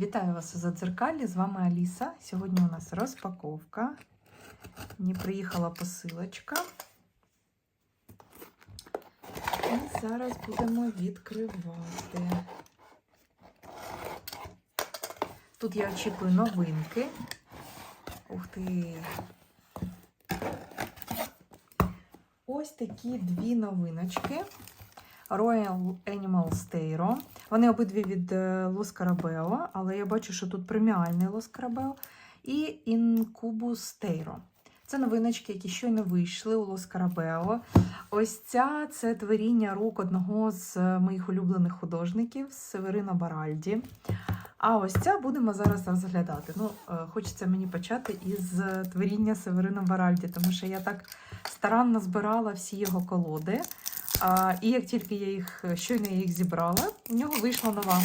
Вітаю вас у Задзеркалі, з вами Аліса. Сьогодні у нас розпаковка. Мені приїхала посилочка. І зараз будемо відкривати. Тут я очікую новинки. Ух ти! Ось такі дві новиночки. Royal Animal Stero. Вони обидві від Лос Carabeo, але я бачу, що тут преміальний Лос Carabeo. І Incubus Stero. Це новиночки, які щойно вийшли у Лос Carabeo. Ось ця це творіння рук одного з моїх улюблених художників Северина Баральді. А ось ця будемо зараз розглядати. Ну, е, хочеться мені почати із творіння Северина Баральді, тому що я так старанно збирала всі його колоди. А, і як тільки я їх щойно я їх зібрала, у нього вийшла нова.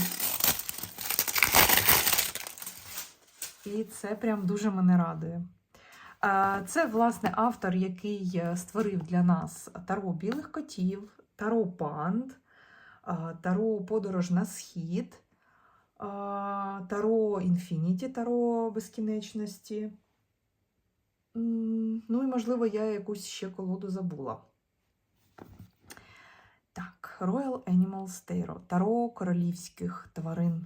І це прям дуже мене радує. Це, власне, автор, який створив для нас таро білих котів, таро панд, таро подорож на схід, таро інфініті, таро безкінечності. Ну і, можливо, я якусь ще колоду забула. Royal Animal Stero. Таро королівських тварин.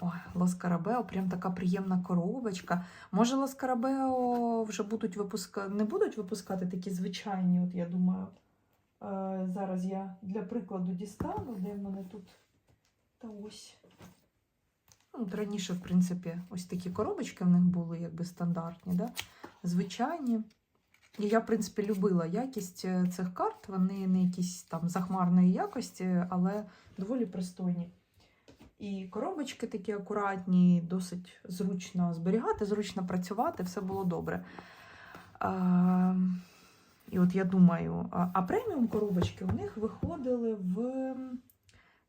Ой, Лос Карабео, прям така приємна коробочка. Може, Лос Карабео вже будуть випуска... не будуть випускати такі звичайні, от я думаю. Е, зараз я для прикладу дістану, де в мене тут та ось. Ну, от раніше, в принципі, ось такі коробочки в них були, якби стандартні, да? звичайні. І я, в принципі, любила якість е, цих карт. Вони не якісь там захмарної якості, але доволі пристойні. І коробочки такі акуратні, досить зручно зберігати, зручно працювати, все було добре. А, і от я думаю, а, преміум коробочки у них виходили в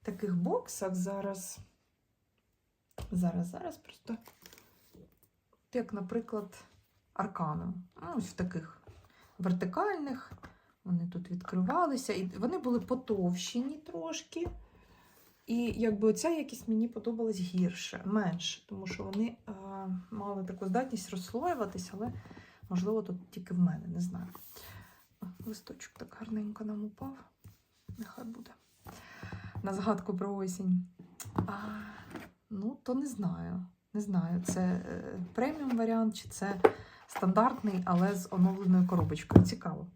таких боксах зараз. Зараз, зараз просто. Як, наприклад, арканом. Ну, ось в таких вертикальних. Вони тут відкривалися, і вони були потовщені трошки. І якби ця якість мені подобалась гірше, менше, тому що вони а, мали таку здатність розслоюватись, але, можливо, тут тільки в мене, не знаю. Листочок так гарненько нам упав. Нехай буде. На згадку про осінь. А, ну, то не знаю. Не знаю, це е, преміум варіант, чи це стандартний, але з оновленою коробочкою. Цікаво.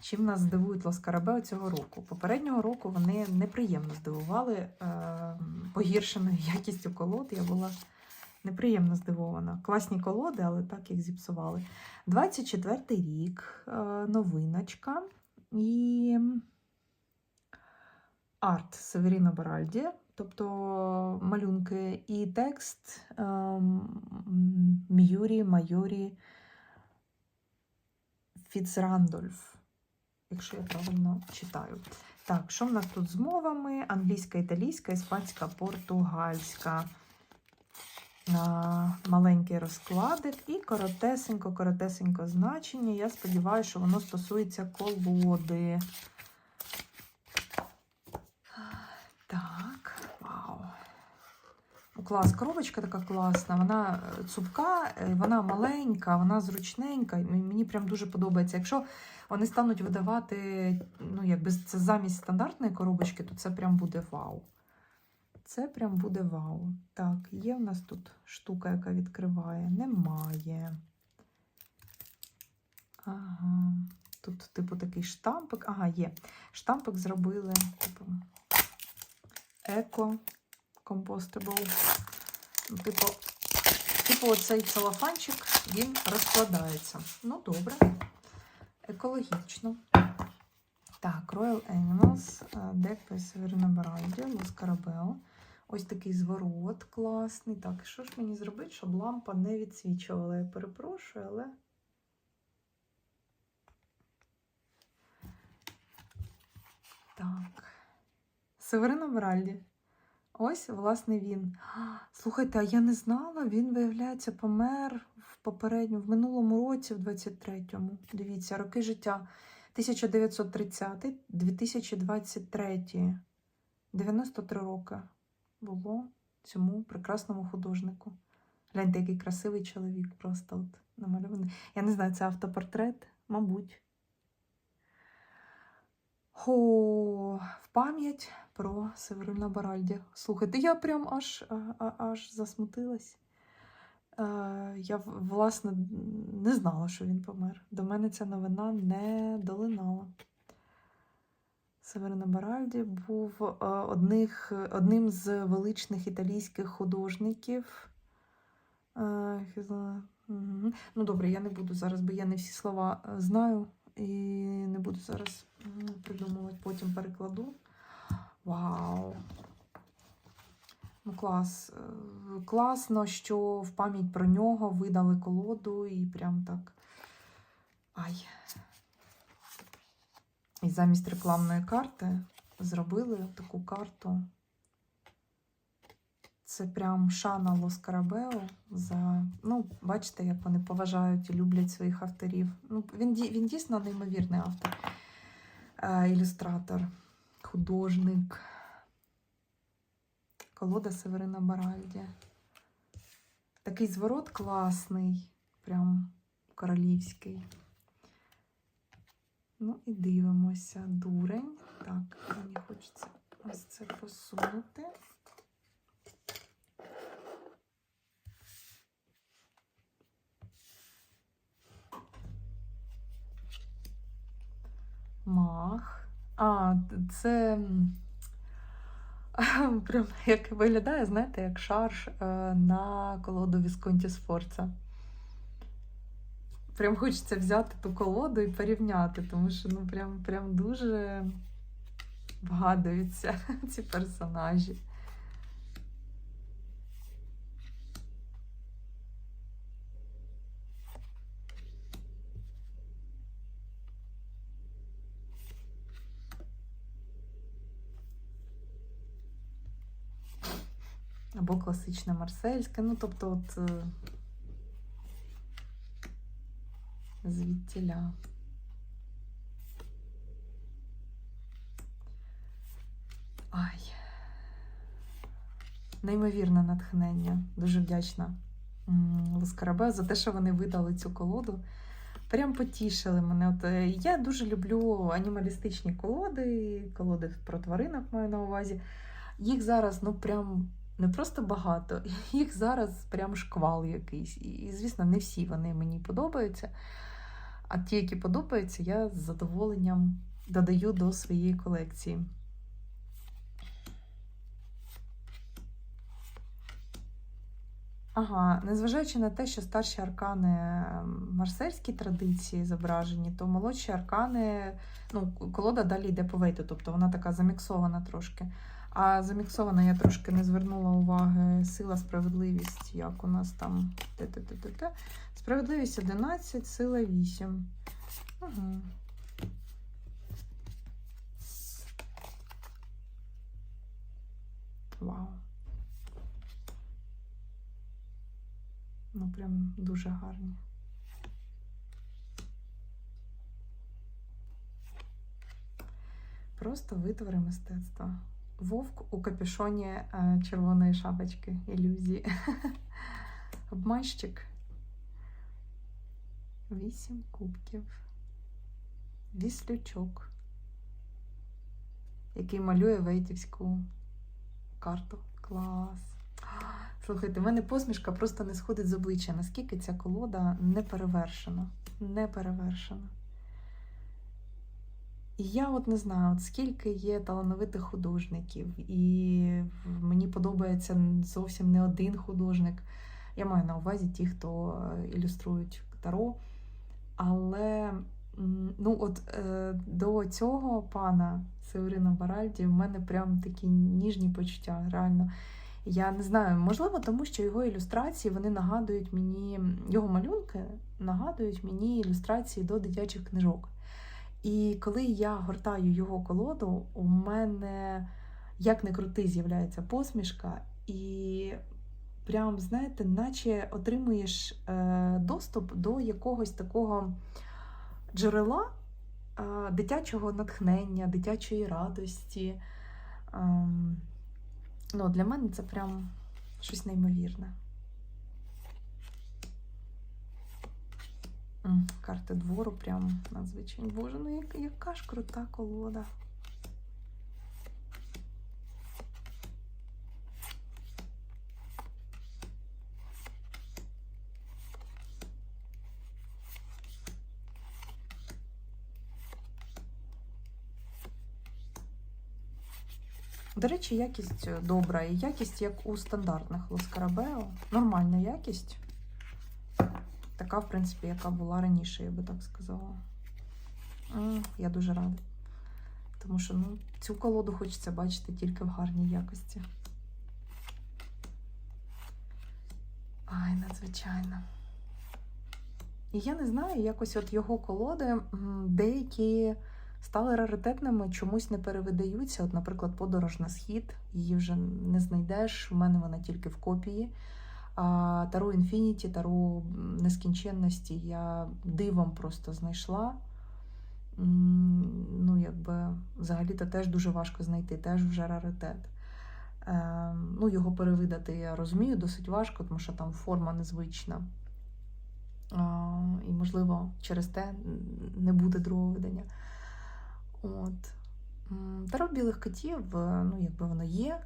Чим нас здивують Ласкарабео цього року? Попереднього року вони неприємно здивували е, погіршеною якістю колод. Я була неприємно здивована. Класні колоди, але так їх зіпсували. 24-й рік, е, новиночка і арт Северіно Баральді, тобто малюнки і текст е, М'юрі Майорі Фіцрандольф якщо я правильно читаю. Так, що в нас тут з мовами? Англійська, італійська, іспанська, португальська. Маленький розкладик і коротесенько, коротесенько значення. Я сподіваюся, що воно стосується колоди. Так, вау. Клас, коробочка така класна, вона е, цупка, е, вона маленька, вона зручненька. і Мені прям дуже подобається. Якщо вони стануть видавати, ну, якби це замість стандартної коробочки, то це прям буде вау. Це прям буде вау. Так, є в нас тут штука, яка відкриває? Немає. Ага. Тут, типу, такий штампик. Ага, є. Штампик зробили, типу, еко компостабл. Ну, Типу, типу, оцей целофанчик, він розкладається. Ну, добре екологічно. Так, Royal Animals, дек Северина Баральді, Лос Карабео. Ось такий зворот класний. Так, що ж мені зробити, щоб лампа не відсвічувала? Я перепрошую, але. Так. Северина Баральді. Ось, власне, він. Слухайте, а я не знала, він, виявляється, помер в попередньому, в минулому році, в 23-му. Дивіться, роки життя 1930-2023. 93 роки було цьому прекрасному художнику. Гляньте, який красивий чоловік просто от намальований. Я не знаю, це автопортрет, мабуть. О, в пам'ять про Северина Баральді. Слухайте, я прям аж, аж засмутилась. Е, Я, власне, не знала, що він помер. До мене ця новина не долинала. Северино Баральді був е, одних, одним з величних італійських художників. Е. Ну, добре, я не буду зараз, бо я не всі слова знаю і не буду зараз придумувати, потім перекладу. Вау! Ну, клас. Е, Класно, що в пам'ять про нього видали колоду і прям так. Ай. І замість рекламної карти зробили таку карту. Це прям шана Лос Карабео за. Ну, бачите, як вони поважають і люблять своїх авторів. Ну, він, він дійсно неймовірний автор, е, ілюстратор, художник. Колода Северина Баральді. Такий зворот класний, прям королівський. Ну і дивимося. Дурень. Так, мені хочеться ось це посунути. Мах. А, це прям як виглядає, знаєте, як шарж е, на колоду Вісконті Сфорца. Прям хочеться взяти ту колоду і порівняти, тому що ну прям, прям дуже вгадуються ці персонажі. Або класичне марсельське, ну тобто от е, звідтіля. Ай. Неймовірне натхнення. Дуже вдячна м, Ласкарабе за те, що вони видали цю колоду. Прям потішили мене. От, е, я дуже люблю анімалістичні колоди, колоди про тваринок маю на увазі. Їх зараз, ну прям не просто багато, їх зараз прям шквал якийсь. І, звісно, не всі вони мені подобаються. А ті, які подобаються, я з задоволенням додаю до своєї колекції. Ага, незважаючи на те, що старші аркани ем, марсельські традиції зображені, то молодші аркани, ну, колода далі йде по вейту, тобто вона така заміксована трошки. А заміксована я трошки не звернула уваги сила, справедливість, як у нас там. Те-те-те-те-те. Справедливість 11, сила 8. Угу. Вау. Ну, прям дуже гарні. Просто витвори мистецтва. Вовк у капюшоні е, червоної шапочки ілюзії. Обманщик. Вісім кубків. Віслючок, який малює вейтівську карту. Клас. Слухайте, в мене посмішка просто не сходить з обличчя, наскільки ця колода не перевершена. І я от не знаю, от скільки є талановитих художників, і мені подобається зовсім не один художник. Я маю на увазі ті, хто е, ілюструють таро. Але ну от е, до цього пана Северина Баральді в мене прям такі ніжні почуття, реально. Я не знаю, можливо, тому що його ілюстрації вони нагадують мені, його малюнки нагадують мені ілюстрації до дитячих книжок. І коли я гортаю його колоду, у мене, як не крути, з'являється посмішка, і прям, знаєте, наче отримуєш е, доступ до якогось такого джерела е, дитячого натхнення, дитячої радості. Ем, ну, для мене це прям Щось неймовірне. Карти двору прям надзвичайно. Боже, ну як, яка ж крута колода. До речі, якість добра і якість як у стандартних Лоскарабео. Нормальна якість. Така, в принципі, яка була раніше, я би так сказала. Я дуже рада. Тому що ну, цю колоду хочеться бачити тільки в гарній якості. Ай, надзвичайно. І я не знаю, якось от його колоди деякі стали раритетними, чомусь не перевидаються. От, наприклад, подорож на схід, її вже не знайдеш. У мене вона тільки в копії. Таро Інфініті, Таро нескінченності я дивом просто знайшла. Ну, якби взагалі-то теж дуже важко знайти, теж вже раритет. Е, ну, його перевидати, я розумію, досить важко, тому що там форма незвична. І, можливо, через те не буде другого видання. От. Таро білих котів, е, ну, якби воно є.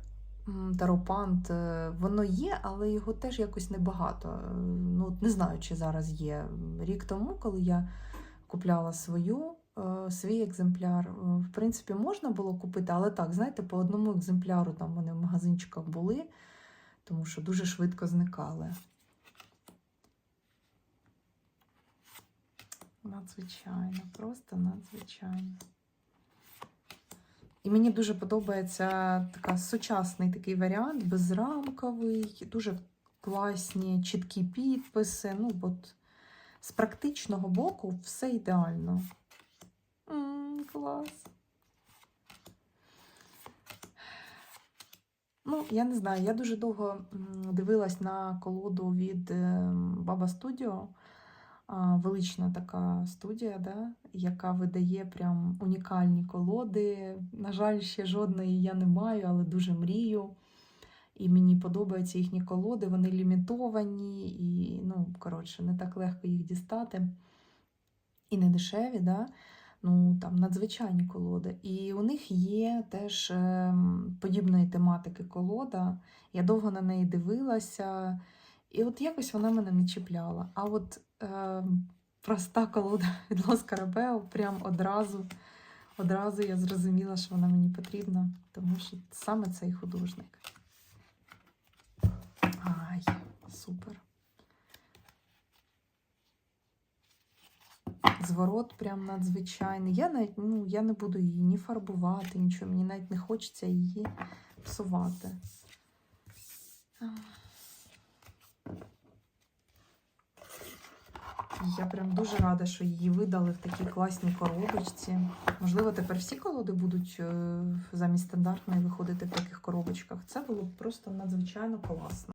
М, Таро пант, е, воно є, але його теж якось небагато. Е, Ну, не знаю, чи зараз є. Рік тому, коли я купляла свою, е, свій екземпляр, в принципі, можна було купити, але так, знаєте, по одному екземпляру там вони в магазинчиках були, тому що дуже швидко зникали. Надзвичайно, просто надзвичайно. І мені дуже подобається така сучасний такий варіант, безрамковий, дуже класні, чіткі підписи. Ну, от з практичного боку все ідеально. М, клас. Ну, я не знаю, я дуже довго м, дивилась на колоду від Баба Студіо. Велична така студія, да, яка видає прям унікальні колоди. На жаль, ще жодної я не маю, але дуже мрію. І мені подобаються їхні колоди, вони лімітовані, і, ну, коротше, не так легко їх дістати. І не дешеві, да? ну, там надзвичайні колоди. І у них є теж е, подібної тематики колода. Я довго на неї дивилася, і от якось вона мене не чіпляла. А от е, проста колода від Лос Карабео прям одразу, одразу я зрозуміла, що вона мені потрібна, тому що саме цей художник. Ай, супер. Зворот прям надзвичайний. Я навіть ну, я не буду її ні фарбувати, нічого. Мені навіть не хочеться її псувати. Я прям дуже рада, що її видали в такій класній коробочці. Можливо, тепер всі колоди будуть е, замість стандартної виходити в таких коробочках. Це було б просто надзвичайно класно.